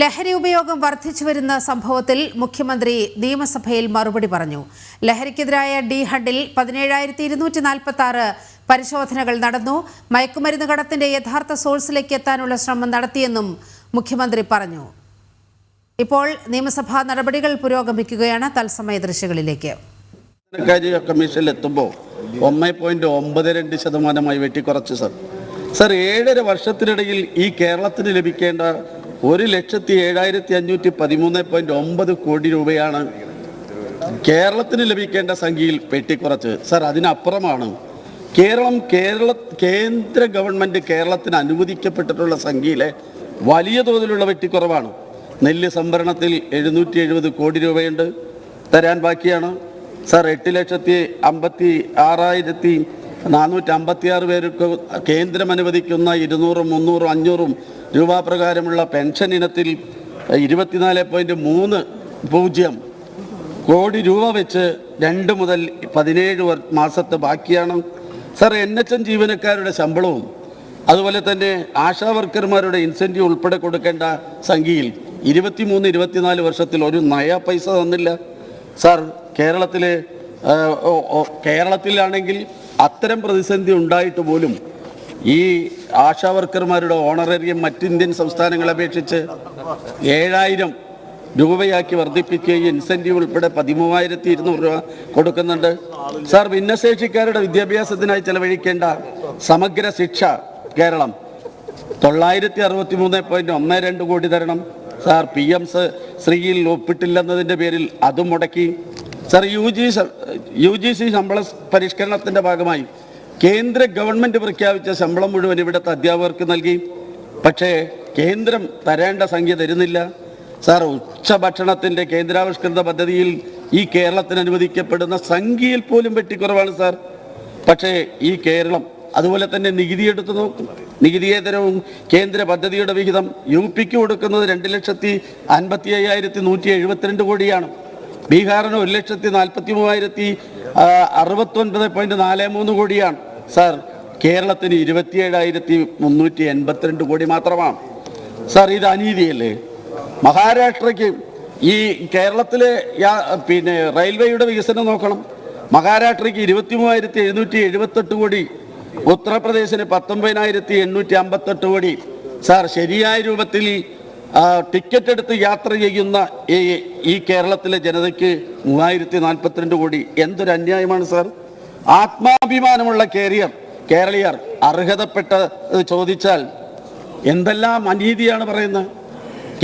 ലഹരി ഉപയോഗം വർദ്ധിച്ചു വരുന്ന സംഭവത്തിൽ മുഖ്യമന്ത്രി നിയമസഭയിൽ മറുപടി പറഞ്ഞു. ലഹരിക്കെതിരായ ഡി ഹണ്ടിൽ പതിനേഴായിരത്തി ഇരുന്നൂറ്റി നാൽപ്പത്തി ആറ് പരിശോധനകൾ നടന്നു. മയക്കുമരുന്ന് കടത്തിന്റെ യഥാർത്ഥ സോഴ്സിലേക്ക് എത്താനുള്ള ശ്രമം നടത്തിയെന്നും മുഖ്യമന്ത്രി പറഞ്ഞു. ഇപ്പോൾ നിയമസഭാ നടപടികൾ പുരോഗമിക്കുകയാണ്. തത്സമയ ദൃശ്യങ്ങളിലേക്ക്. കമ്മീഷനിൽ ഒന്ന് പോയിന്റ് ഒമ്പത് രണ്ട് ശതമാനമായി വെട്ടിക്കുറച്ച് സർ. സർ ഏഴര വർഷത്തിനിടയിൽ ഈ കേരളത്തിന് ലഭിക്കേണ്ട ഒരു ലക്ഷത്തി ഏഴായിരത്തി അഞ്ഞൂറ്റി പതിമൂന്ന് പോയിന്റ് ഒമ്പത് കോടി രൂപയാണ് കേരളത്തിന് ലഭിക്കേണ്ട സംഖ്യയിൽ വെട്ടിക്കുറച്ച്. സർ അതിനപ്പുറമാണ്. കേരളം കേരള കേന്ദ്ര ഗവൺമെന്റ് കേരളത്തിന് അനുവദിക്കപ്പെട്ടിട്ടുള്ള സംഖ്യയിലെ വലിയ തോതിലുള്ള വെട്ടിക്കുറവാണ്. നെല്ല് സംഭരണത്തിൽ എഴുന്നൂറ്റി എഴുപത് കോടി രൂപയുണ്ട്. തരാൻ ബാക്കിയാണ്. സർ എട്ട് ലക്ഷത്തി അമ്പത്തി ആറായിരത്തി നാനൂറ്റി അമ്പത്തി ആറ് പേർക്ക് കേന്ദ്രം അനുവദിക്കുന്ന ഇരുന്നൂറും മുന്നൂറും അഞ്ഞൂറും രൂപ പ്രകാരമുള്ള പെൻഷൻ ഇനത്തിൽ ഇരുപത്തിനാല് പോയിന്റ് മൂന്ന് പൂജ്യം കോടി രൂപ വെച്ച് രണ്ട് മുതൽ പതിനേഴ് മാസത്തെ ബാക്കിയാണ്. സാർ എൻ എച്ച് എൻ ജീവനക്കാരുടെ ശമ്പളവും അതുപോലെ തന്നെ ആശാ വർക്കർമാരുടെ ഇൻസെന്റീവ് ഉൾപ്പെടെ കൊടുക്കേണ്ട സംഖ്യയിൽ ഇരുപത്തിമൂന്ന് ഇരുപത്തിനാല് വർഷത്തിൽ ഒരു നയ പൈസ തന്നില്ല. സാർ കേരളത്തിലെ കേരളത്തിലാണെങ്കിൽ അത്തരം പ്രതിസന്ധി ഉണ്ടായിട്ട് പോലും ഈ ആശാവർക്കർമാരുടെ ഓണറേറിയം മറ്റ് ഇന്ത്യൻ സംസ്ഥാനങ്ങളെ അപേക്ഷിച്ച് ഏഴായിരം രൂപയാക്കി വർദ്ധിപ്പിക്കുകയും ഇൻസെന്റീവ് ഉൾപ്പെടെ പതിമൂവായിരത്തി ഇരുന്നൂറ് രൂപ കൊടുക്കുന്നുണ്ട്. സാർ ഭിന്നശേഷിക്കാരുടെ വിദ്യാഭ്യാസത്തിനായി ചെലവഴിക്കേണ്ട സമഗ്ര ശിക്ഷ കേരളം തൊള്ളായിരത്തി അറുപത്തി മൂന്ന് പോയിന്റ് ഒന്ന് രണ്ട് കോടി തരണം. സാർ പി എം ശ്രീയിൽ ഒപ്പിട്ടില്ലെന്നതിന്റെ പേരിൽ അതും മുടക്കി. Sir U G U G C ശമ്പള പരിഷ്കരണത്തിന്റെ ഭാഗമായി കേന്ദ്ര ഗവൺമെന്റ് പ്രഖ്യാപിച്ച ശമ്പളം മുഴുവൻ ഇവിടുത്തെ അധ്യാപകർക്ക് നൽകി. പക്ഷേ കേന്ദ്രം തരേണ്ട സംഖ്യ തരുന്നില്ല. സാർ ഉച്ചഭക്ഷണത്തിന്റെ കേന്ദ്രാവിഷ്കൃത പദ്ധതിയിൽ ഈ കേരളത്തിന് അനുവദിക്കപ്പെടുന്ന സംഖ്യയിൽ പോലും വെട്ടിക്കുറവാണ് സാർ പക്ഷേ ഈ കേരളം അതുപോലെ തന്നെ നികുതി എടുത്ത് നോക്കും. നികുതിയേതരവും കേന്ദ്ര പദ്ധതിയുടെ വിഹിതം യു പിക്ക് കൊടുക്കുന്നത് രണ്ട് ലക്ഷത്തി അൻപത്തി അയ്യായിരത്തി നൂറ്റി എഴുപത്തിരണ്ട് കോടിയാണ്. ബീഹാറിന് ഒരു ലക്ഷത്തി നാൽപ്പത്തി മൂവായിരത്തി അറുപത്തൊൻപത് പോയിന്റ് നാല് മൂന്ന് കോടിയാണ്. സാർ കേരളത്തിന് ഇരുപത്തിയേഴായിരത്തി മുന്നൂറ്റി എൺപത്തിരണ്ട് കോടി മാത്രമാണ്. സാർ ഇത് അനീതിയല്ലേ? മഹാരാഷ്ട്രയ്ക്ക് ഈ കേരളത്തിലെ പിന്നെ റെയിൽവേയുടെ വികസനം നോക്കണം. മഹാരാഷ്ട്രയ്ക്ക് ഇരുപത്തി മൂവായിരത്തി എഴുന്നൂറ്റി എഴുപത്തെട്ട് കോടി ഉത്തർപ്രദേശിന് പത്തൊമ്പതിനായിരത്തി എണ്ണൂറ്റി അമ്പത്തെട്ട് കോടി. സാർ ശരിയായ രൂപത്തിൽ ടിക്കറ്റ് എടുത്ത് യാത്ര ചെയ്യുന്ന ഈ ഈ കേരളത്തിലെ ജനതയ്ക്ക് മൂവായിരത്തി നാൽപ്പത്തിരണ്ട് കോടി എന്തൊരു അന്യായമാണ് സാർ? ആത്മാഭിമാനമുള്ള കേരിയർ കേരളീയർ അർഹതപ്പെട്ട ചോദിച്ചാൽ എന്തെല്ലാം അനീതിയാണ് പറയുന്നത്?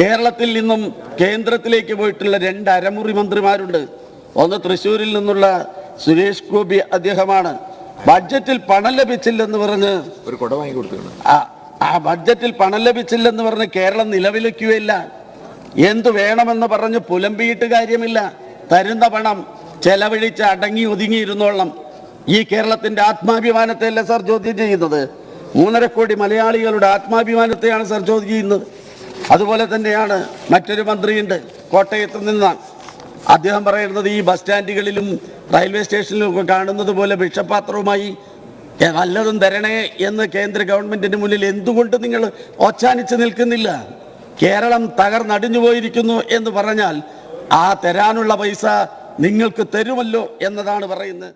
കേരളത്തിൽ നിന്നും കേന്ദ്രത്തിലേക്ക് പോയിട്ടുള്ള രണ്ട് അരമുറി മന്ത്രിമാരുണ്ട്. ഒന്ന് തൃശ്ശൂരിൽ നിന്നുള്ള സുരേഷ് ഗോപി അദ്ദേഹമാണ്. ബഡ്ജറ്റിൽ പണം ലഭിച്ചില്ലെന്ന് പറഞ്ഞ് ഒരു കൊട വാങ്ങി കൊടുത്തിട്ടുണ്ട്. ആ- ബഡ്ജറ്റിൽ പണം ലഭിച്ചില്ലെന്ന് പറഞ്ഞ് കേരളം നിലവിലിക്കുകയില്ല എന്തു വേണമെന്ന് പറഞ്ഞ് പുലമ്പിയിട്ട് കാര്യമില്ല. തരുന്ന പണം ചെലവഴിച്ച് അടങ്ങി ഒതുങ്ങിയിരുന്നോളം ഈ കേരളത്തിന്റെ ആത്മാഭിമാനത്തെയല്ല സാർ ചോദ്യം ചെയ്യുന്നത്? മൂന്നര കോടി മലയാളികളുടെ ആത്മാഭിമാനത്തെയാണ് സാർ ചോദ്യം ചെയ്യുന്നത്. അതുപോലെ തന്നെയാണ് മറ്റൊരു മന്ത്രിയുണ്ട് കോട്ടയത്ത് നിന്നാണ്. അദ്ദേഹം പറയുന്നത് ഈ ബസ് സ്റ്റാൻഡുകളിലും റെയിൽവേ സ്റ്റേഷനിലും ഒക്കെ കാണുന്നത് പോലെ ഭിക്ഷപാത്രവുമായി "ഏ, വല്ലതും തരണേ എന്ന് കേന്ദ്ര ഗവൺമെന്റിന് മുന്നിൽ എന്തുകൊണ്ട് നിങ്ങൾ ഒച്ചാനിച്ച് നിൽക്കുന്നില്ല? കേരളം തകർന്നടിഞ്ഞു പോയിരിക്കുന്നു എന്ന് പറഞ്ഞാൽ ആ തരാനുള്ള പൈസ നിങ്ങൾക്ക് തരുമല്ലോ എന്നതാണ് പറയുന്നത്.